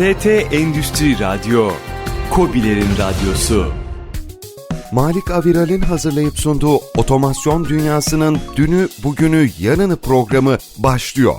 ST Endüstri Radyo, Kobilerin Radyosu. Malik Aviral'in hazırlayıp sunduğu Otomasyon Dünyası'nın Dünü, Bugünü, Yarını programı başlıyor.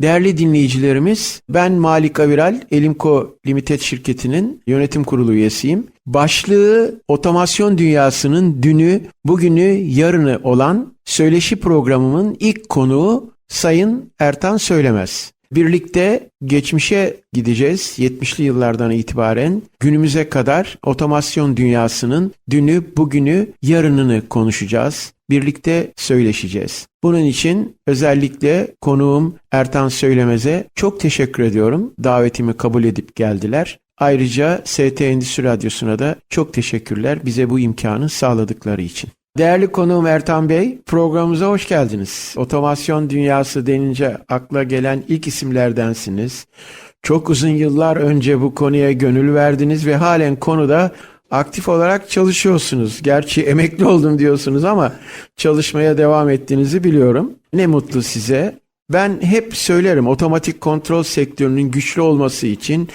Değerli dinleyicilerimiz, ben Malik Aviral, Elimco Limited şirketinin yönetim kurulu üyesiyim. Başlığı otomasyon dünyasının dünü, bugünü, yarını olan söyleşi programımın ilk konuğu Sayın Ertan Söylemez. Birlikte geçmişe gideceğiz 70'li yıllardan itibaren günümüze kadar otomasyon dünyasının dünü, bugünü, yarınını konuşacağız. Birlikte söyleşeceğiz. Bunun için özellikle konuğum Ertan Söylemez'e çok teşekkür ediyorum. Davetimi kabul edip geldiler. Ayrıca ST Endüstri Radyosu'na da çok teşekkürler bize bu imkanı sağladıkları için. Değerli konuğum Ertan Bey, programımıza hoş geldiniz. Otomasyon dünyası denince akla gelen ilk isimlerdensiniz. Çok uzun yıllar önce bu konuya gönül verdiniz ve halen konuda aktif olarak çalışıyorsunuz. Gerçi emekli oldum diyorsunuz ama çalışmaya devam ettiğinizi biliyorum. Ne mutlu size. Ben hep söylerim otomatik kontrol sektörünün güçlü olması için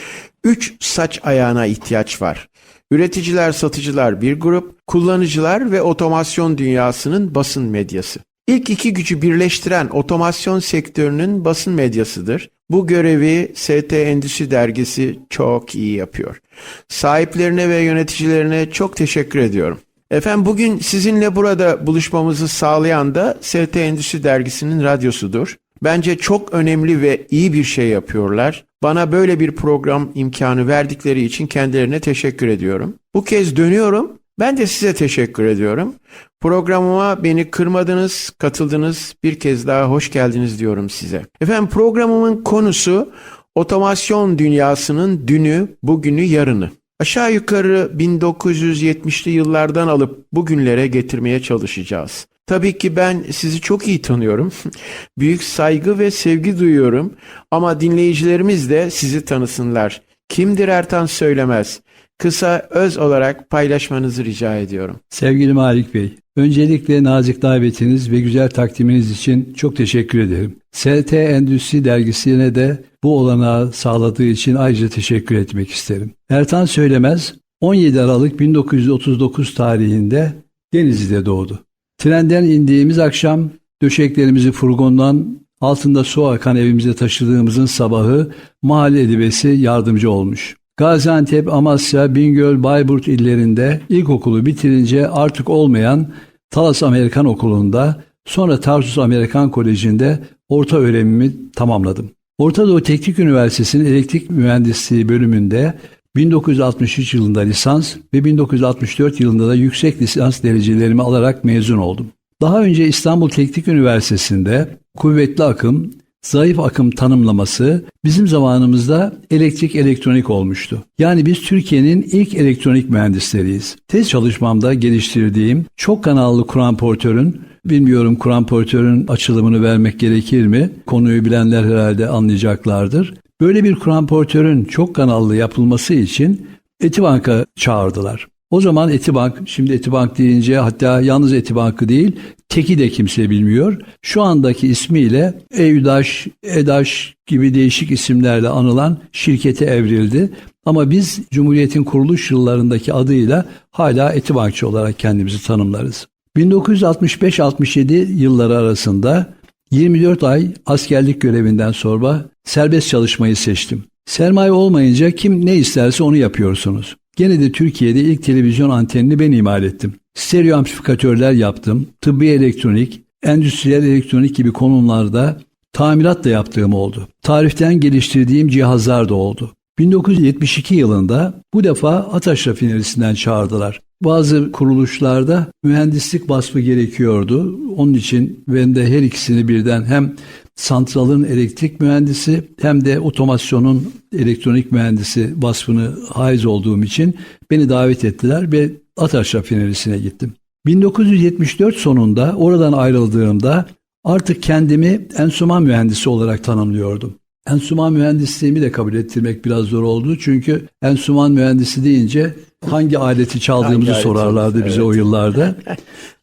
3 saç ayağına ihtiyaç var. Üreticiler, satıcılar bir grup, kullanıcılar ve otomasyon dünyasının basın medyası. İlk iki gücü birleştiren otomasyon sektörünün basın medyasıdır. Bu görevi ST Endüstri Dergisi çok iyi yapıyor. Sahiplerine ve yöneticilerine çok teşekkür ediyorum. Efendim bugün sizinle burada buluşmamızı sağlayan da ST Endüstri Dergisi'nin radyosudur. Bence çok önemli ve iyi bir şey yapıyorlar. Bana böyle bir program imkanı verdikleri için kendilerine teşekkür ediyorum. Bu kez dönüyorum. Ben de size teşekkür ediyorum. Programıma beni kırmadınız, katıldınız. Bir kez daha hoş geldiniz diyorum size. Efendim programımın konusu otomasyon dünyasının dünü, bugünü, yarını. Aşağı yukarı 1970'li yıllardan alıp bugünlere getirmeye çalışacağız. Tabii ki ben sizi çok iyi tanıyorum. Büyük saygı ve sevgi duyuyorum. Ama dinleyicilerimiz de sizi tanısınlar. Kimdir Ertan Söylemez? Kısa öz olarak paylaşmanızı rica ediyorum. Sevgili Malik Bey, öncelikle nazik davetiniz ve güzel takdiminiz için çok teşekkür ederim. ST Endüstri Dergisi'ne de bu olanağı sağladığı için ayrıca teşekkür etmek isterim. Ertan Söylemez 17 Aralık 1939 tarihinde Denizli'de doğdu. Trenden indiğimiz akşam döşeklerimizi furgondan altında su akan evimize taşıdığımızın sabahı mahalle edibesi yardımcı olmuş. Gaziantep, Amasya, Bingöl, Bayburt illerinde ilkokulu bitirince artık olmayan Talas Amerikan Okulu'nda sonra Tarsus Amerikan Koleji'nde orta öğrenimimi tamamladım. Orta Doğu Teknik Üniversitesi'nin elektrik mühendisliği bölümünde 1963 yılında lisans ve 1964 yılında da yüksek lisans derecelerimi alarak mezun oldum. Daha önce İstanbul Teknik Üniversitesi'nde kuvvetli akım, zayıf akım tanımlaması bizim zamanımızda elektrik elektronik olmuştu. Yani biz Türkiye'nin ilk elektronik mühendisleriyiz. Tez çalışmamda geliştirdiğim çok kanallı kuramportörün Bilmiyorum kuramportörün açılımını vermek gerekir mi? Konuyu bilenler herhalde anlayacaklardır. Böyle bir kuramportörün çok kanallı yapılması için Etibank'a çağırdılar. O zaman Etibank, şimdi Etibank deyince hatta yalnız Etibank'ı değil, Teki de kimse bilmiyor. Şu andaki ismiyle EÜDAŞ, EDAŞ gibi değişik isimlerle anılan şirkete evrildi. Ama biz Cumhuriyet'in kuruluş yıllarındaki adıyla hala Etibankçı olarak kendimizi tanımlarız. 1965-67 yılları arasında 24 ay askerlik görevinden sonra serbest çalışmayı seçtim. Sermaye olmayınca kim ne isterse onu yapıyorsunuz. Gene de Türkiye'de ilk televizyon antenini ben imal ettim. Stereo amplifikatörler yaptım. Tıbbi elektronik, endüstriyel elektronik gibi konularda tamirat da yaptığım oldu. Tariften geliştirdiğim cihazlar da oldu. 1972 yılında bu defa Ataş Rafinerisi'nden çağırdılar. Bazı kuruluşlarda mühendislik vasfı gerekiyordu. Onun için ben de her ikisini birden hem santralın elektrik mühendisi hem de otomasyonun elektronik mühendisi vasfını haiz olduğum için beni davet ettiler ve Ataş Rafinerisi'ne gittim. 1974 sonunda oradan ayrıldığımda artık kendimi enstrüman mühendisi olarak tanımlıyordum. Enstrüman mühendisliğimi de kabul ettirmek biraz zor oldu. Çünkü enstrüman mühendisi deyince hangi aleti çaldığımızı hangi sorarlardı aleti? bize evet. o yıllarda.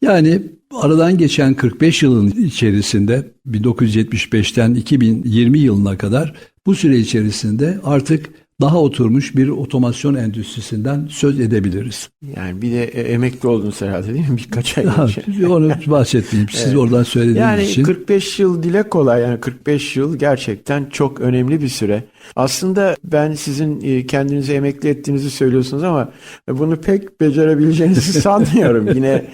Yani aradan geçen 45 yılın içerisinde 1975'ten 2020 yılına kadar bu süre içerisinde artık daha oturmuş bir otomasyon endüstrisinden söz edebiliriz. Yani bir de e, emekli oldunuz herhalde değil mi? Birkaç ay önce. Onu bahsetmeyeyim. Siz Evet. oradan söylediğiniz Yani için. 45 yıl dile kolay. Yani 45 yıl gerçekten çok önemli bir süre. Aslında ben sizin e, kendinizi emekli ettiğinizi söylüyorsunuz ama bunu pek becerebileceğinizi sanmıyorum. Yine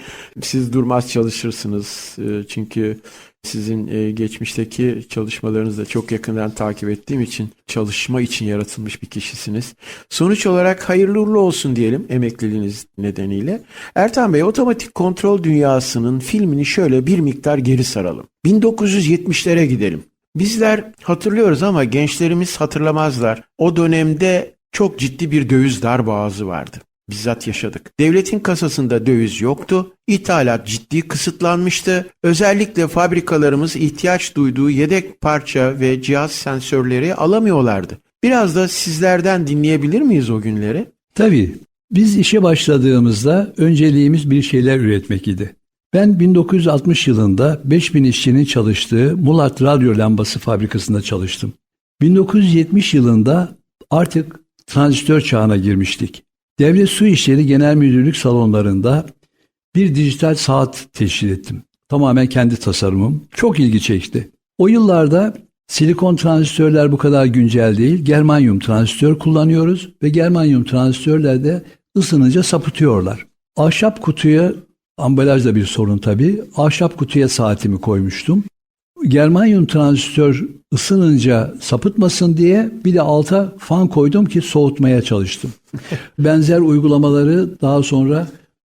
siz durmaz çalışırsınız. E, Çünkü sizin e, geçmişteki çalışmalarınızı da çok yakından takip ettiğim için çalışma için yaratılmış bir kişisiniz. Sonuç olarak hayırlı uğurlu olsun diyelim emekliliğiniz nedeniyle. Ertan Bey otomatik kontrol dünyasının filmini şöyle bir miktar geri saralım. 1970'lere gidelim. Bizler hatırlıyoruz ama gençlerimiz hatırlamazlar. O dönemde çok ciddi bir döviz darboğazı vardı. Bizzat yaşadık. Devletin kasasında döviz yoktu. İthalat ciddi kısıtlanmıştı. Özellikle fabrikalarımız ihtiyaç duyduğu yedek parça ve cihaz sensörleri alamıyorlardı. Biraz da sizlerden dinleyebilir miyiz o günleri? Tabii. Biz işe başladığımızda önceliğimiz bir şeyler üretmek idi. Ben 1960 yılında 5000 işçinin çalıştığı Mulat Radyo Lambası fabrikasında çalıştım. 1970 yılında artık transistör çağına girmiştik. Devlet Su İşleri Genel Müdürlük salonlarında bir dijital saat teşkil ettim. Tamamen kendi tasarımım. Çok ilgi çekti. O yıllarda silikon transistörler bu kadar güncel değil. Germanyum transistör kullanıyoruz ve germanyum transistörler de ısınınca sapıtıyorlar. Ahşap kutuya ambalaj da bir sorun tabii. Ahşap kutuya saatimi koymuştum. Germanyum transistör ısınınca sapıtmasın diye bir de alta fan koydum ki soğutmaya çalıştım. Benzer uygulamaları daha sonra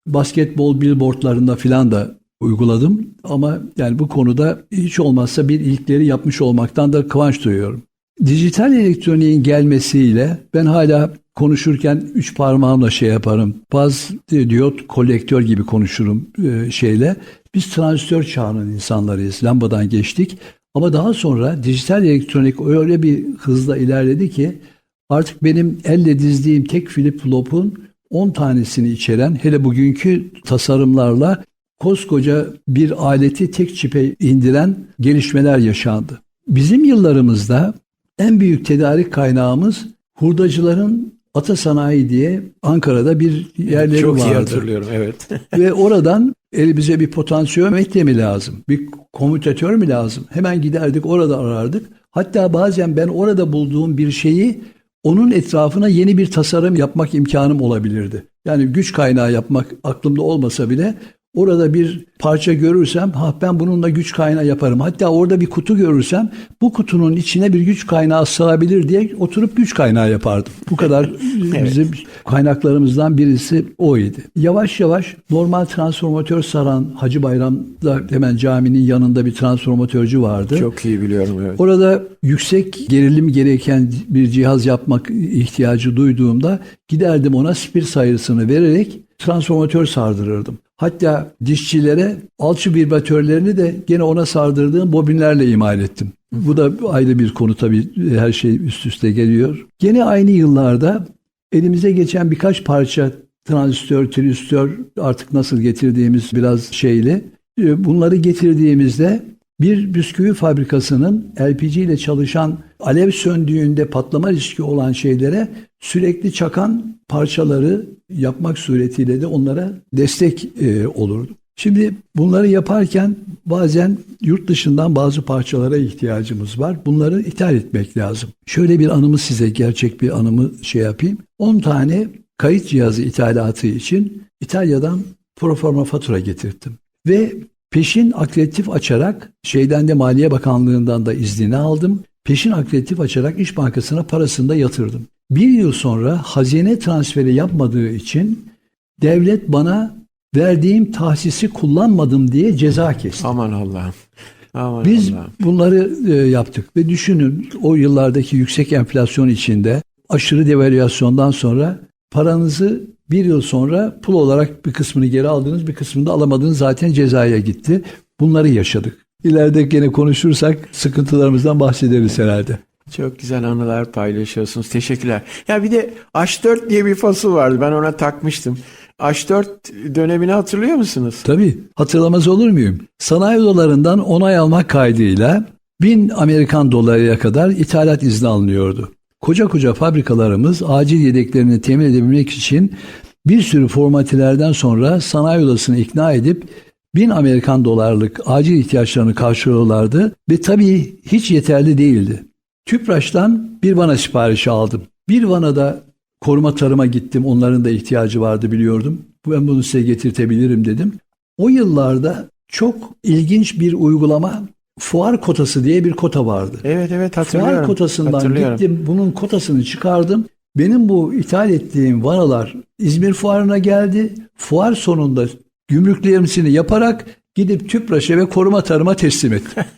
basketbol billboardlarında filan da uyguladım ama yani bu konuda hiç olmazsa bir ilkleri yapmış olmaktan da kıvanç duyuyorum. Dijital elektroniğin gelmesiyle ben hala konuşurken üç parmağımla şey yaparım. Baz, diyot, kolektör gibi konuşurum e, şeyle. Biz transistör çağının insanlarıyız. Lambadan geçtik. Ama daha sonra dijital elektronik öyle bir hızla ilerledi ki artık benim elle dizdiğim tek flip flop'un 10 tanesini içeren hele bugünkü tasarımlarla koskoca bir aleti tek çipe indiren gelişmeler yaşandı. Bizim yıllarımızda en büyük tedarik kaynağımız hurdacıların Ata Sanayi diye Ankara'da bir yerleri Çok iyi vardı. hatırlıyorum evet. Ve oradan elimize bir potansiyometre mi lazım? Bir komütatör mü lazım? Hemen giderdik orada arardık. Hatta bazen ben orada bulduğum bir şeyi onun etrafına yeni bir tasarım yapmak imkanım olabilirdi. Yani güç kaynağı yapmak aklımda olmasa bile orada bir parça görürsem ha ben bununla güç kaynağı yaparım. Hatta orada bir kutu görürsem bu kutunun içine bir güç kaynağı sığabilir diye oturup güç kaynağı yapardım. Bu kadar bizim kaynaklarımızdan birisi oydu. Yavaş yavaş normal transformatör saran Hacı Bayram'da hemen caminin yanında bir transformatörcü vardı. Çok iyi biliyorum evet. Orada yüksek gerilim gereken bir cihaz yapmak ihtiyacı duyduğumda giderdim ona spir sayısını vererek transformatör sardırırdım. Hatta dişçilere alçı vibratörlerini de gene ona sardırdığım bobinlerle imal ettim. Bu da ayrı bir konu tabii her şey üst üste geliyor. Gene aynı yıllarda elimize geçen birkaç parça transistör, tristör artık nasıl getirdiğimiz biraz şeyle e, bunları getirdiğimizde bir bisküvi fabrikasının LPG ile çalışan alev söndüğünde patlama riski olan şeylere sürekli çakan parçaları yapmak suretiyle de onlara destek e, olurdu. Şimdi bunları yaparken bazen yurt dışından bazı parçalara ihtiyacımız var. Bunları ithal etmek lazım. Şöyle bir anımı size gerçek bir anımı şey yapayım. 10 tane kayıt cihazı ithalatı için İtalya'dan proforma fatura getirttim. Ve peşin akreditif açarak şeyden de Maliye Bakanlığı'ndan da iznini aldım. Peşin akreditif açarak İş Bankası'na parasını da yatırdım. Bir yıl sonra hazine transferi yapmadığı için devlet bana verdiğim tahsisi kullanmadım diye ceza kesti. Aman Allah'ım. Aman Biz Allah'ım. bunları e, yaptık ve düşünün o yıllardaki yüksek enflasyon içinde aşırı devalüasyondan sonra paranızı bir yıl sonra pul olarak bir kısmını geri aldınız bir kısmını da alamadınız zaten cezaya gitti. Bunları yaşadık. İleride gene konuşursak sıkıntılarımızdan bahsederiz herhalde. Çok güzel anılar paylaşıyorsunuz. Teşekkürler. Ya bir de H4 diye bir fasıl vardı. Ben ona takmıştım. H4 dönemini hatırlıyor musunuz? Tabii hatırlamaz olur muyum? Sanayi odalarından onay almak kaydıyla 1000 Amerikan dolarıya kadar ithalat izni alınıyordu. Koca koca fabrikalarımız acil yedeklerini temin edebilmek için bir sürü formatilerden sonra sanayi odasını ikna edip 1000 Amerikan dolarlık acil ihtiyaçlarını karşılıyorlardı ve tabii hiç yeterli değildi. Tüpraş'tan bir vana siparişi aldım. Bir vanada koruma tarıma gittim. Onların da ihtiyacı vardı biliyordum. Ben bunu size getirtebilirim dedim. O yıllarda çok ilginç bir uygulama fuar kotası diye bir kota vardı. Evet evet hatırlıyorum. Fuar kotasından Hatırlıyorum. gittim. Bunun kotasını çıkardım. Benim bu ithal ettiğim vanalar İzmir fuarına geldi. Fuar sonunda gümrüklerimsini yaparak gidip Tüpraş'a ve koruma tarıma teslim ettim.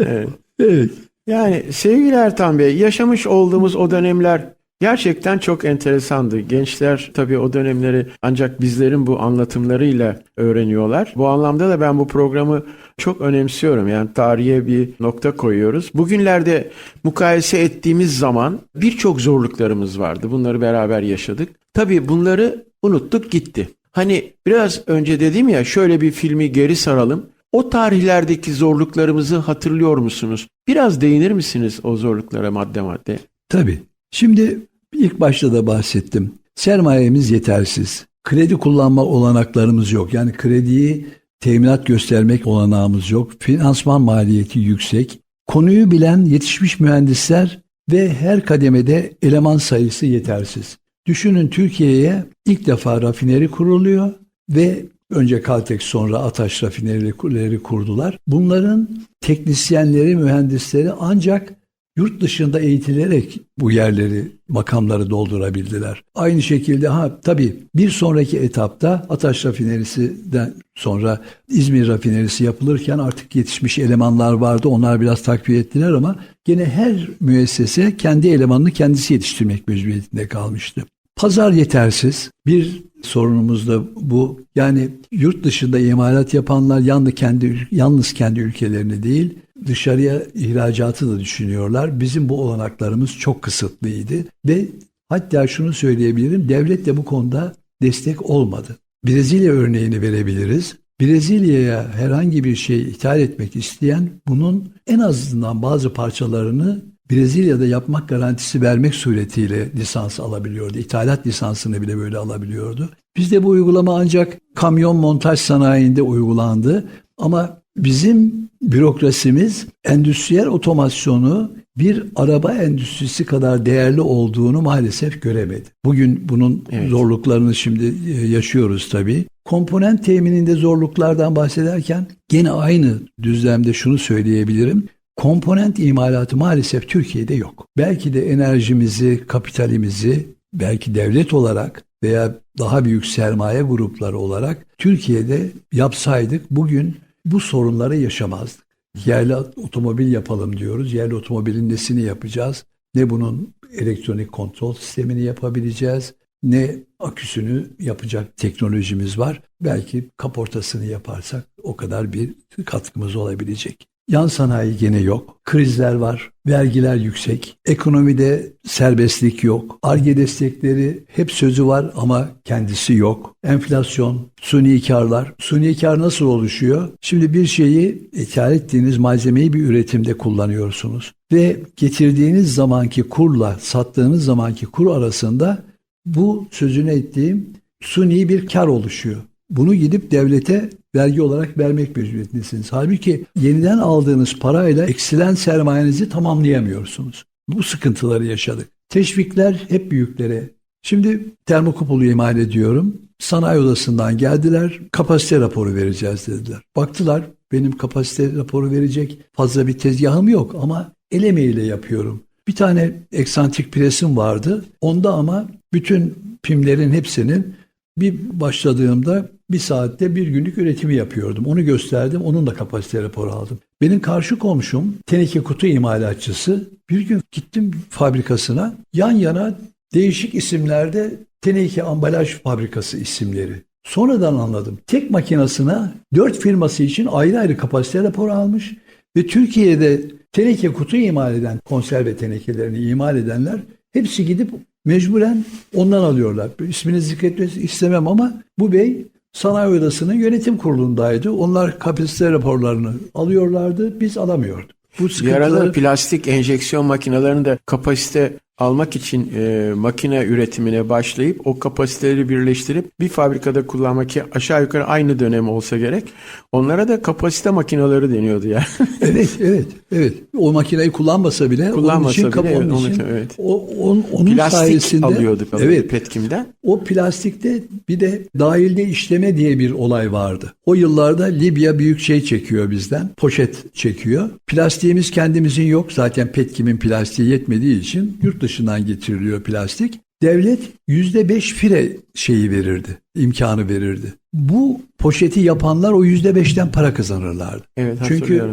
Evet. evet. Yani sevgili Ertan Bey yaşamış olduğumuz o dönemler gerçekten çok enteresandı. Gençler tabii o dönemleri ancak bizlerin bu anlatımlarıyla öğreniyorlar. Bu anlamda da ben bu programı çok önemsiyorum. Yani tarihe bir nokta koyuyoruz. Bugünlerde mukayese ettiğimiz zaman birçok zorluklarımız vardı. Bunları beraber yaşadık. Tabii bunları unuttuk gitti. Hani biraz önce dedim ya şöyle bir filmi geri saralım. O tarihlerdeki zorluklarımızı hatırlıyor musunuz? Biraz değinir misiniz o zorluklara madde madde? Tabii. Şimdi ilk başta da bahsettim. Sermayemiz yetersiz. Kredi kullanma olanaklarımız yok. Yani krediyi teminat göstermek olanağımız yok. Finansman maliyeti yüksek. Konuyu bilen yetişmiş mühendisler ve her kademede eleman sayısı yetersiz. Düşünün Türkiye'ye ilk defa rafineri kuruluyor ve önce Caltex sonra Ataş rafinerileri kurdular. Bunların teknisyenleri, mühendisleri ancak yurt dışında eğitilerek bu yerleri, makamları doldurabildiler. Aynı şekilde ha tabii bir sonraki etapta Ataş rafinerisinden sonra İzmir rafinerisi yapılırken artık yetişmiş elemanlar vardı. Onlar biraz takviye ettiler ama gene her müessese kendi elemanını kendisi yetiştirmek mecburiyetinde kalmıştı. Pazar yetersiz. Bir sorunumuz da bu. Yani yurt dışında imalat yapanlar yalnız kendi yalnız kendi ülkelerini değil, dışarıya ihracatı da düşünüyorlar. Bizim bu olanaklarımız çok kısıtlıydı ve hatta şunu söyleyebilirim, devlet de bu konuda destek olmadı. Brezilya örneğini verebiliriz. Brezilya'ya herhangi bir şey ithal etmek isteyen bunun en azından bazı parçalarını Brezilya'da yapmak garantisi vermek suretiyle lisans alabiliyordu. İthalat lisansını bile böyle alabiliyordu. Bizde bu uygulama ancak kamyon montaj sanayinde uygulandı. Ama bizim bürokrasimiz endüstriyel otomasyonu bir araba endüstrisi kadar değerli olduğunu maalesef göremedi. Bugün bunun Evet. zorluklarını şimdi e, yaşıyoruz tabii. Komponent temininde zorluklardan bahsederken gene aynı düzlemde şunu söyleyebilirim. Komponent imalatı maalesef Türkiye'de yok. Belki de enerjimizi, kapitalimizi belki devlet olarak veya daha büyük sermaye grupları olarak Türkiye'de yapsaydık bugün bu sorunları yaşamazdık. Yerli otomobil yapalım diyoruz. Yerli otomobilin nesini yapacağız? Ne bunun elektronik kontrol sistemini yapabileceğiz, ne aküsünü yapacak teknolojimiz var. Belki kaportasını yaparsak o kadar bir katkımız olabilecek. Yan sanayi gene yok. Krizler var. Vergiler yüksek. Ekonomide serbestlik yok. Arge destekleri hep sözü var ama kendisi yok. Enflasyon, suni karlar. Suni kar nasıl oluşuyor? Şimdi bir şeyi ithal ettiğiniz malzemeyi bir üretimde kullanıyorsunuz. Ve getirdiğiniz zamanki kurla sattığınız zamanki kur arasında bu sözünü ettiğim suni bir kar oluşuyor. Bunu gidip devlete vergi olarak vermek mecburiyetindesiniz. Halbuki yeniden aldığınız parayla eksilen sermayenizi tamamlayamıyorsunuz. Bu sıkıntıları yaşadık. Teşvikler hep büyüklere. Şimdi termokupulu imal ediyorum. Sanayi odasından geldiler. Kapasite raporu vereceğiz dediler. Baktılar benim kapasite raporu verecek fazla bir tezgahım yok ama el emeğiyle yapıyorum. Bir tane eksantrik presim vardı. Onda ama bütün pimlerin hepsinin bir başladığımda bir saatte bir günlük üretimi yapıyordum. Onu gösterdim. Onun da kapasite raporu aldım. Benim karşı komşum teneke kutu imalatçısı. Bir gün gittim fabrikasına. Yan yana değişik isimlerde teneke ambalaj fabrikası isimleri. Sonradan anladım. Tek makinasına dört firması için ayrı ayrı kapasite raporu almış ve Türkiye'de teneke kutu imal eden, konserve tenekelerini imal edenler hepsi gidip Mecburen ondan alıyorlar. İsmini zikretmek istemem ama bu bey Sanayi Odası'nın yönetim kurulundaydı. Onlar kapasite raporlarını alıyorlardı. Biz alamıyorduk. Bu Bir sıkıntıları plastik enjeksiyon makinelerinin de kapasite almak için e, makine üretimine başlayıp o kapasiteleri birleştirip bir fabrikada kullanmak ki aşağı yukarı aynı dönem olsa gerek. Onlara da kapasite makineleri deniyordu yani. Evet, evet, evet. O makineyi kullanmasa bile Kullanmasa onun için, bile, evet, onun onun için, evet. o, on- onun Plastik sayesinde alıyorduk evet, Petkim'den. O plastikte bir de dahilde işleme diye bir olay vardı. O yıllarda Libya büyük şey çekiyor bizden. Poşet çekiyor. Plastiğimiz kendimizin yok. Zaten Petkim'in plastiği yetmediği için yurt dışından getiriliyor plastik. Devlet %5 fire şeyi verirdi, imkanı verirdi. Bu poşeti yapanlar o %5'ten para kazanırlardı. Evet Çünkü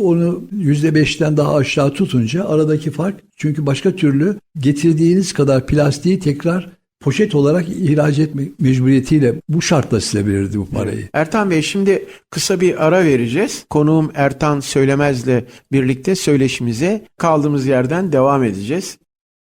onu %5'ten daha aşağı tutunca aradaki fark çünkü başka türlü getirdiğiniz kadar plastiği tekrar poşet olarak ihraç etme mecburiyetiyle bu şartla size verirdi bu parayı. Ertan Bey şimdi kısa bir ara vereceğiz. Konuğum Ertan Söylemez'le birlikte söyleşimize kaldığımız yerden devam edeceğiz.